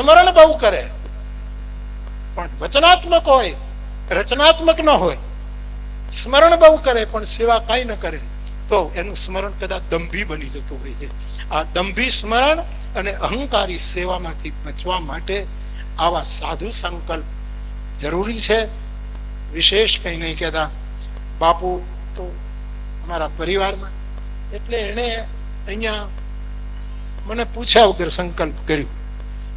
સ્મરણ બહુ કરે. પણ વચનાત્મક હોય, રચનાત્મક ન હોય, સ્મરણ બહુ કરે, પણ સેવા કાંઈ ન કરે, તો એનું સ્મરણ કદાચ દંભી બની જતું હોય છે. આ દંભી સ્મરણ અને અહંકારી સેવામાંથી બચવા માટે આવા સાધુ સંકલ્પ જરૂરી છે. વિશેષ કંઈ નહીં કહેતા. બાપુ તો અમારા પરિવારમાં, એટલે એણે અહીંયા મને પૂછ્યા વગર સંકલ્પ કર્યો.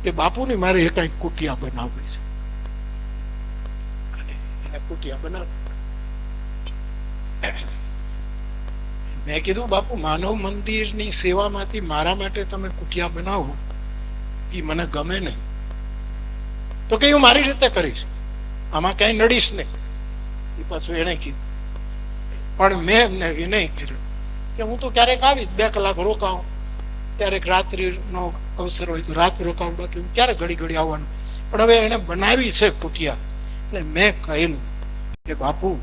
કે બાપુની મારે એ કાંઈક કુટિયા બનાવવી છે. અને એને કુટિયા બનાવ. મેં કીધું, બાપુ, માનવ મંદિરની સેવામાંથી મારા માટે તમે કુટિયા બનાવો. એ મને ગમે નહીં. તો કે, હું મારી રીતે કરીશ. આમાં કઈ નડીશ નહીં. એ પાછું એણે કીધું. પણ મેં એમને વિનય કર્યો. કે હું તો ક્યારેક આવીશ, બે કલાક રોકાઉં. ક્યારેક રાત્રિનો અવસર હોય તો રાત રોકાવું બાકી હું ક્યારે ઘડી ઘડી આવવાનું? પણ હવે એણે બનાવી છે કુટિયા. એટલે મેં કહેલું કે બાપુ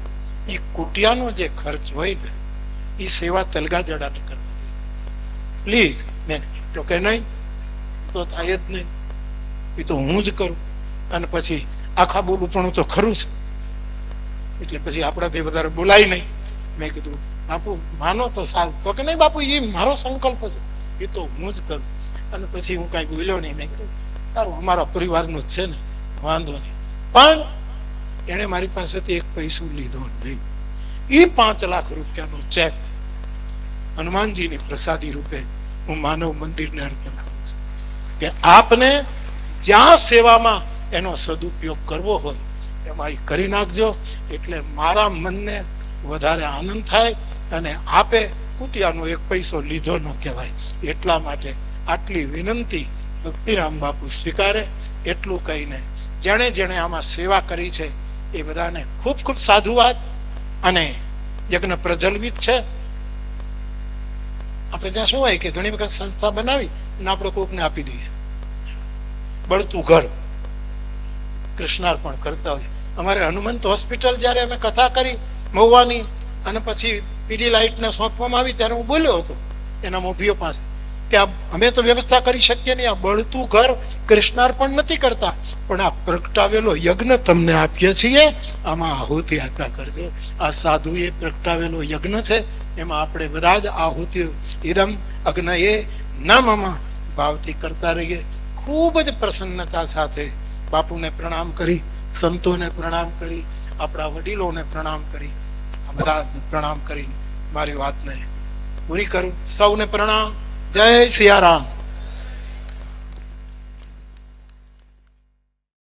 એ કુટિયાનો જે ખર્ચ હોય ને એ સેવા તલગા જડાને કરવા દે. પ્લીઝ, મેં તો કે નહીં, તો થાય જ નહીં. એ તો હું જ કરું. અને પછી આખા બોલું પણ તો ખરું છું એટલે પછી આપણાથી વધારે બોલાય નહીં. મેં કીધું, બાપુ, માનો તો સારું. તો કે નહીં બાપુ એ મારો સંકલ્પ છે. એ તો હું જ કરું. અને પછી હું કાંઈ બોલ્યો નહીં, મેં કીધું, સારું, અમારા પરિવારનું જ છે ને, વાંધો નહીં. પણ એણે મારી પાસેથી એક પૈસું લીધો નહીં. એ પાંચ લાખ રૂપિયાનો ચેક હનુમાનજીની પ્રસાદી રૂપે હું માનવ મંદિરને અર્પણ કરું છું. કે આપને જ્યાં સેવામાં એનો સદુપયોગ કરવો હોય, એમાં એ કરી નાખજો, એટલે મારા મનને વધારે આનંદ થાય અને આપે કુટિયાનો એક પૈસો લીધો ન કહેવાય. એટલા માટે આટલી વિનંતી ભક્તિરામ બાપુ સ્વીકારે, એટલું કહીને જેણે જેણે આમાં સેવા કરી છે, એ બધાને ખૂબ ખૂબ સાધુવાદ અને યજ્ઞ પ્રજ્વલિત છે. આપણે ત્યાં શું હોય કે ઘણી વખત સંસ્થા બનાવી અને આપણે કોકને આપી દઈએ. બળતું ઘર કૃષ્ણાર્પણ કરતા હોય. અમારે હનુમંત હોસ્પિટલ જ્યારે અમે કથા કરી, મહુવાની અને પછી પીડી લાઇટને સોંપવામાં આવી ત્યારે હું બોલ્યો હતો એના મોભીઓ પાસે કે આ અમે તો વ્યવસ્થા કરી શકીએ નહીં, આ બળતું ઘર કૃષ્ણાર્પણ નથી કરતા, પણ આ પ્રગટાવેલો યજ્ઞ તમને આપીએ છીએ, આમાં આહુતિ આપ્યા કરજો. આ સાધુએ પ્રગટાવેલો યજ્ઞ છે, એમાં આપણે બધા જ આહુતિ ઇદમ અગ્નયે નામમાં ભાવથી કરતા રહીએ. ખૂબ જ પ્રસન્નતા સાથે બાપુને પ્રણામ કરી, સંતોને પ્રણામ કરી, આપણા વડીલોને પ્રણામ કરી બધા પ્રણામ કરીને. મારી વાતને પૂરી કરું. સૌને પ્રણામ. જય સિયારામ.